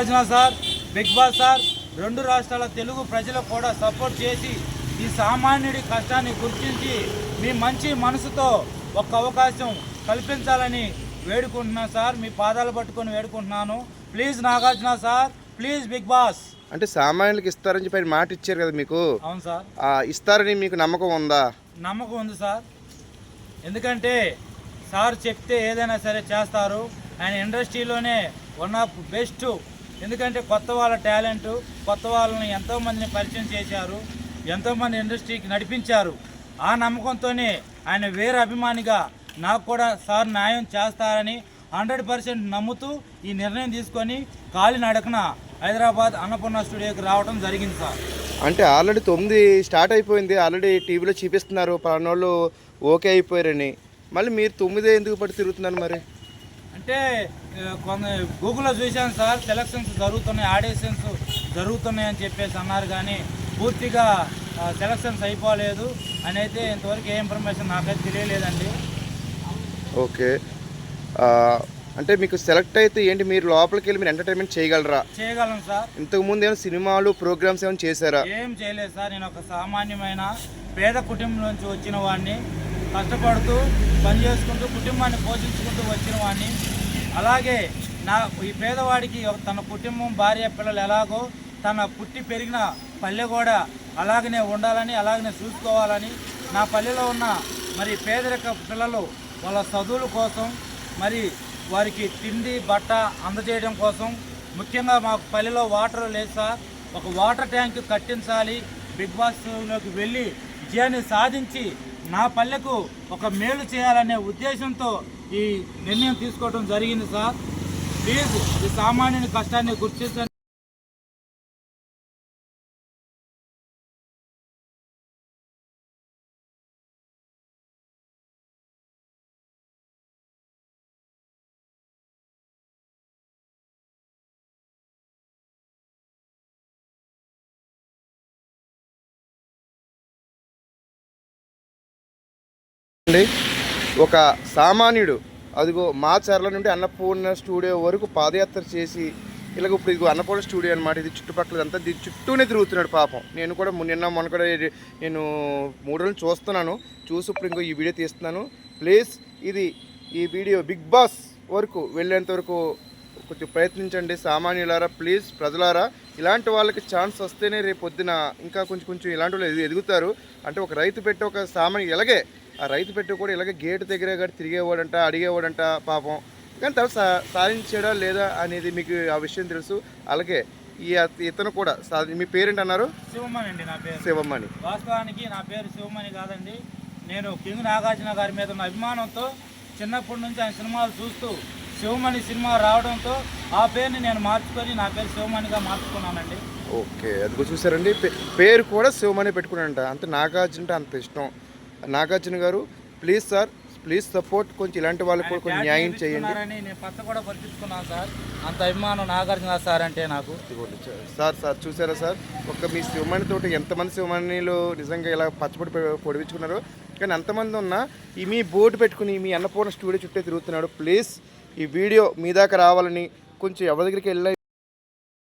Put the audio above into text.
Nagarjuna sir Bigg Boss sir రెండు రాష్ట్రాల తెలుగు ప్రజలకు కూడా సపోర్ట్ చేసి ఈ సామాన్యుడి కష్టాన్ని గుర్తించి మీ మంచి మనసుతో ఒక అవకాశం కల్పించాలని వేడుకుంటున్నాను సార్. మీ పాదాలు పట్టుకొని వేడుకుంటున్నాను. Please Nagarjuna sir please Bigg Boss. అంటే సామాన్యులకు ఇస్తారని చెప్పి మాట ఇచ్చారు కదా మీకు? అవును సార్. ఇస్తారని మీకు నమ్మకం ఉందా? నమ్మకం ఉంది సార్. ఎందుకంటే సార్ చెప్తే ఏదైనా సరే చేస్తారు. ఆయన ఇండస్ట్రీలోనే వన్ ఆఫ్ బెస్ట్ ఎందుకంటే కొత్త వాళ్ళ టాలెంట్ కొత్త వాళ్ళని ఎంతోమందిని పరిచయం చేశారు ఎంతోమంది ఇండస్ట్రీకి నడిపించారు. ఆ నమ్మకంతోనే ఆయన వేరే అభిమానిగా నాకు కూడా సార్ న్యాయం చేస్తారని హండ్రెడ్ పర్సెంట్ నమ్ముతూ ఈ నిర్ణయం తీసుకొని కాలినడకన హైదరాబాద్ అన్నపూర్ణ స్టూడియోకి రావడం జరిగింది సార్. అంటే ఆల్రెడీ తొమ్మిది స్టార్ట్ అయిపోయింది ఆల్రెడీ టీవీలో చూపిస్తున్నారు పలానోళ్ళు ఓకే అయిపోయారని. మళ్ళీ మీరు తొమ్మిదే ఎందుకు పట్టి తిరుగుతున్నారు మరి? అంటే కొంత గూగుల్లో చూశాను సార్ సెలక్షన్స్ జరుగుతున్నాయి ఆడిషన్స్ జరుగుతున్నాయి అని చెప్పేసి అన్నారు కానీ పూర్తిగా సెలక్షన్స్ అయిపోలేదు అని అయితే ఇంతవరకు ఏ ఇన్ఫర్మేషన్ నాకైతే తెలియలేదండి. ఓకే. అంటే మీకు సెలెక్ట్ అయితే ఏంటి? మీరు లోపలికి వెళ్ళి మీరు ఎంటర్టైన్మెంట్ చేయగలరా? చేయగలను సార్. ఇంతకు ముందు ఏమైనా సినిమాలు ప్రోగ్రామ్స్ ఏమైనా చేశారా? ఏం చేయలేదు సార్. నేను ఒక సామాన్యమైన పేద కుటుంబం నుంచి వచ్చిన వాడిని. కష్టపడుతూ పని చేసుకుంటూ కుటుంబాన్ని పోషించుకుంటూ వచ్చిన వాడిని అలాగే నా ఈ పేదవాడికి ఒక- తన కుటుంబం భార్య పిల్లలు ఎలాగో తన పుట్టి పెరిగిన పల్లె కూడా అలాగనే ఉండాలని అలాగనే చూసుకోవాలని నా పల్లెలో ఉన్న మరి పేదరిక పిల్లలు వాళ్ళ చదువుల కోసం మరి వారికి తిండి బట్ట అందజేయడం కోసం ముఖ్యంగా మాకు పల్లెలో వాటర్ లేదు సార్. ఒక వాటర్ ట్యాంక్ కట్టించాలి. బిగ్ బాస్లోకి వెళ్ళి విజయాన్ని సాధించి నా పల్లెకు ఒక మేలు చేయాలనే ఉద్దేశంతో ఈ నిర్ణయం తీసుకోవడం జరిగింది సార్. ప్లీజ్ ఈ సామాన్యుని కష్టాన్ని గుర్తించండి. అండి. ఒక సామాన్యుడు అదిగో మా చర్ల నుండి అన్నపూర్ణ స్టూడియో వరకు పాదయాత్ర చేసి ఇలాగ ఇప్పుడు ఇది అన్నపూర్ణ స్టూడియో అనమాట ఇది చుట్టుపక్కల అంతా దీని చుట్టూనే తిరుగుతున్నాడు పాపం. నేను కూడా నిన్న మొన్న కూడా నేను మూడు రోజులు చూస్తున్నాను. చూసి ఇప్పుడు ఇంకో ఈ వీడియో తీస్తున్నాను. ప్లీజ్ ఇది ఈ వీడియో బిగ్ బాస్ వరకు వెళ్ళేంత వరకు కొంచెం ప్రయత్నించండి సామాన్యులారా ప్లీజ్ ప్రజలారా. ఇలాంటి వాళ్ళకి ఛాన్స్ వస్తేనే రేపు పొద్దున ఇంకా కొంచెం కొంచెం ఇలాంటి వాళ్ళు ఎదుగుతారు. అంటే ఒక రైతు పెట్టి ఒక సామాన్య ఇలాగే ఆ రైతు పెట్టి కూడా ఇలాగే గేటు దగ్గరే కూడా తిరిగేవాడంట అడిగేవాడంట పాపం. కానీ తర్వాత సాధించాడా లేదా అనేది మీకు ఆ విషయం తెలుసు. అలాగే ఈ ఇతను కూడా సాధి మీ పేరేంటి అన్నారు శివమణి అండి నా పేరు. శివమ్మని వాస్తవానికి నా పేరు శివమణి కాదండి. నేను కింగ్ నాగార్జున గారి మీద ఉన్న అభిమానంతో చిన్నప్పటి నుంచి ఆయన సినిమాలు చూస్తూ శివమణి సినిమా రావడంతో ఆ పేరుని నేను మార్చుకొని నా పేరు శివమణిగా మార్చుకున్నానండి. ఓకే అది చూసారండి. పేరు కూడా శివమని పెట్టుకున్నాడంట. అంత నాగార్జున అంటే అంత ఇష్టం. నాగార్జున గారు ప్లీజ్ సార్ ప్లీజ్ సపోర్ట్ కొంచెం ఇలాంటి వాళ్ళకి కూడా కొంచెం న్యాయం చేయండి. నేను కూడా సార్. అంత అభిమానం నాగార్జున సార్ అంటే నాకు. సార్ సార్ చూసారా సార్? ఒక మీ శివమణి తోటి ఎంతమంది శివమణిలు నిజంగా ఇలా పచ్చబడి పొడిపించుకున్నారు కానీ అంతమంది ఉన్నా ఈ మీ బోర్డు పెట్టుకుని మీ అన్నపూర్ణ స్టూడియో చుట్టే తిరుగుతున్నాడు. ప్లీజ్ ఈ వీడియో మీ దాకా రావాలని కొంచెం ఎవరి దగ్గరికి వెళ్ళి